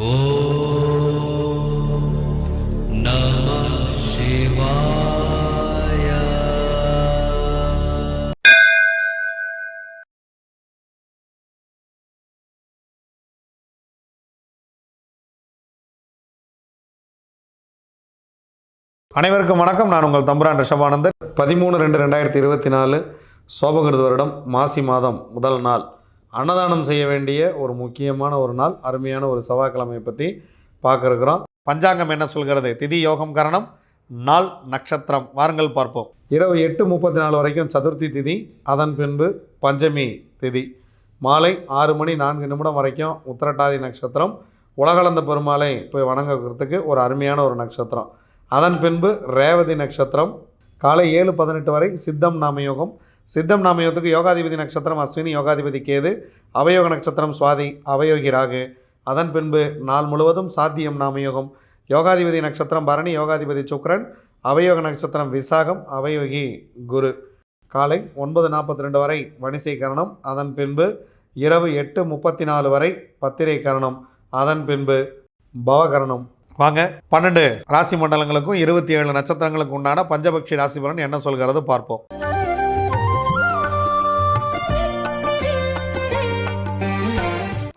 அனைவருக்கும் வணக்கம். நான் உங்கள் தம்புரான் ரிஷபானந்தர் பதிமூணு ரெண்டு ரெண்டாயிரத்தி இருபத்தி நாலு சோபகிருத வருடம் மாசி மாதம் முதல் நாள். அன்னதானம் செய்ய வேண்டிய ஒரு முக்கியமான ஒரு நாள் அருமையான ஒரு செவ்வாய்க்கிழமையை பற்றி பார்க்க பஞ்சாங்கம் என்ன சொல்கிறது? திதி யோகம் கரணம் நாள் நட்சத்திரம். வாருங்கள் பார்ப்போம். இரவு எட்டு முப்பத்தி நாலு வரைக்கும் சதுர்த்தி திதி அதன் பின்பு பஞ்சமி திதி. மாலை ஆறு மணி நான்கு நிமிடம் வரைக்கும் உத்திரட்டாதி நட்சத்திரம். உலகளந்த பெருமாளை போய் வணங்குறதுக்கு ஒரு அருமையான ஒரு நட்சத்திரம். அதன் பின்பு ரேவதி நட்சத்திரம். காலை ஏழு பதினெட்டு வரை சித்தம் நாமயோகம். சித்தம் நாமயத்துக்கு யோகாதிபதி நட்சத்திரம் அஸ்வினி யோகாதிபதி கேது அவயோக நட்சத்திரம் சுவாதி அவயோகி ராகு. அதன் பின்பு நாள் முழுவதும் சாத்தியம் நாமயோகம் யோகாதிபதி நட்சத்திரம் பரணி யோகாதிபதி சுக்ரன் அவயோக நட்சத்திரம் விசாகம் அவயோகி குரு. காலை ஒன்பது நாற்பத்தி ரெண்டு வரை வணிசை கரணம். அதன் பின்பு இரவு எட்டு முப்பத்தி நாலு வரை பத்திரை கரணம். அதன் பின்பு பவகரணம் வாங்க பன்னெண்டு ராசி மண்டலங்களுக்கும் இருபத்தி ஏழு நட்சத்திரங்களுக்கு உண்டான பஞ்சபக்ஷி ராசி பலன் என்ன சொல்கிறது பார்ப்போம்.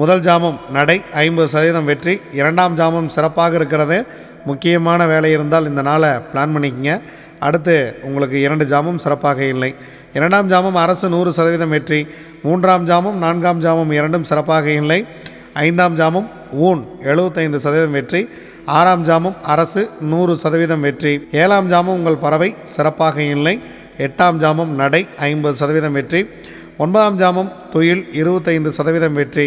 முதல் ஜாமம் நடை ஐம்பது சதவீதம் வெற்றி. இரண்டாம் ஜாமம் சிறப்பாக இருக்கிறது. முக்கியமான வேலை இருந்தால் இந்த நாளை பிளான் பண்ணிக்கங்க. அடுத்து உங்களுக்கு இரண்டு ஜாமம் சிறப்பாக இல்லை. இரண்டாம் ஜாமம் அரசு நூறு சதவீதம் வெற்றி. மூன்றாம் ஜாமம் நான்காம் ஜாமம் இரண்டும் சிறப்பாக இல்லை. ஐந்தாம் ஜாமம் ஊன் எழுபத்தைந்து சதவீதம் வெற்றி. ஆறாம் ஜாமம் அரசு நூறு சதவீதம் வெற்றி. ஏழாம் ஜாமம் உங்கள் பறவை சிறப்பாக இல்லை. எட்டாம் ஜாமம் நடை ஐம்பது சதவீதம் வெற்றி. ஒன்பதாம் ஜாமம் தொழில் இருபத்தைந்து சதவீதம் வெற்றி.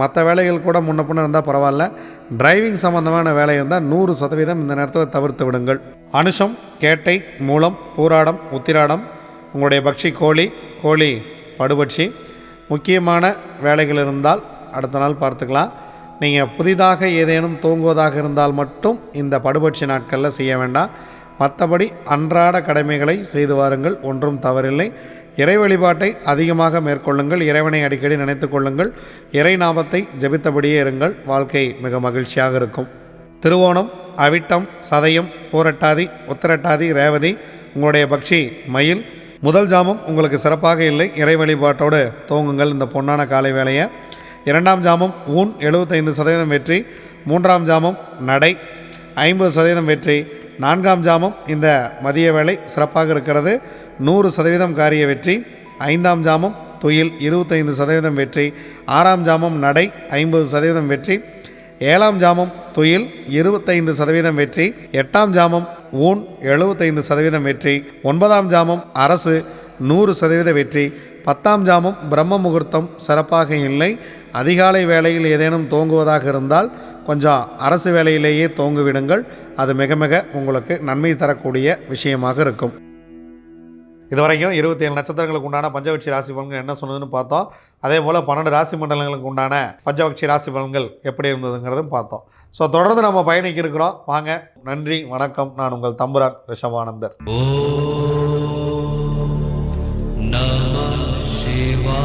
மற்ற வேலைகள் கூட முன்ன பின்ன இருந்தால் பரவாயில்ல. டிரைவிங் சம்மந்தமான வேலை இருந்தால் நூறு சதவீதம் இந்த நேரத்தில் தவிர்த்து விடுங்கள். அனுஷம் கேட்டை மூலம் பூராடம் உத்திராடம் உங்களுடைய பக்ஷி கோழி கோழி படுபட்சி முக்கியமான வேலைகள் இருந்தால் அடுத்த நாள் பார்த்துக்கலாம். நீங்கள் புதிதாக ஏதேனும் தூங்குவதாக இருந்தால் மட்டும் இந்த படுபட்சி நாட்களில் செய்ய வேண்டாம். மற்றபடி அன்றாட கடமைகளை செய்து வாருங்கள். ஒன்றும் தவறில்லை. இறை வழிபாட்டை அதிகமாக மேற்கொள்ளுங்கள். இறைவனை அடிக்கடி நினைத்து கொள்ளுங்கள். இறை நாமத்தை ஜபித்தபடியே இருங்கள். வாழ்க்கை மிக மகிழ்ச்சியாக இருக்கும். திருவோணம் அவிட்டம் சதயம் பூரட்டாதி உத்திரட்டாதி ரேவதி உங்களுடைய பக்ஷி மயில். முதல் ஜாமம் உங்களுக்கு சிறப்பாக இல்லை. இறை வழிபாட்டோடு துவங்குங்கள் இந்த பொன்னான காலை வேலையை இரண்டாம் ஜாமம் ஊன் எழுபத்தைந்து சதவீதம் வெற்றி. மூன்றாம் ஜாமம் நடை. ஐம்பது சதவீதம் வெற்றி. நான்காம் ஜாமம் இந்த மதிய வேலை சிறப்பாக இருக்கிறது. நூறு சதவீதம் காரிய வெற்றி. ஐந்தாம் ஜாமம் துயில் இருபத்தைந்து சதவீதம் வெற்றி. ஆறாம் ஜாமம் நடை ஐம்பது சதவீதம் வெற்றி. ஏழாம் ஜாமம் துயில் இருபத்தைந்து சதவீதம் வெற்றி. எட்டாம் ஜாமம் ஊன் எழுபத்தைந்து சதவீதம் வெற்றி. ஒன்பதாம் ஜாமம் அரசு நூறு சதவீத வெற்றி. பத்தாம் ஜாமம் பிரம்ம முகூர்த்தம் சிறப்பாக இல்லை. அதிகாலை வேளையில் ஏதேனும் தோங்குவதாக இருந்தால் கொஞ்சம் அரசு வேலையிலேயே தோங்குவிடுங்கள். அது மிக மிக உங்களுக்கு நன்மை தரக்கூடிய விஷயமாக இருக்கும். இதுவரைக்கும் இருபத்தி ஏழு நட்சத்திரங்களுக்கு உண்டான பஞ்சபட்சி ராசி பலன்கள் என்ன சொன்னதுன்னு பார்த்தோம். அதே போல் பன்னெண்டு ராசி மண்டலங்களுக்கு உண்டான பஞ்சபட்சி ராசி பலன்கள் எப்படி இருந்ததுங்கிறதும் பார்த்தோம். ஸோ தொடர்ந்து நம்ம பயணிக்க இருக்கிறோம். வாங்க நன்றி வணக்கம். நான் உங்கள் தம்புரான் ரிஷபானந்தர். நம சிவா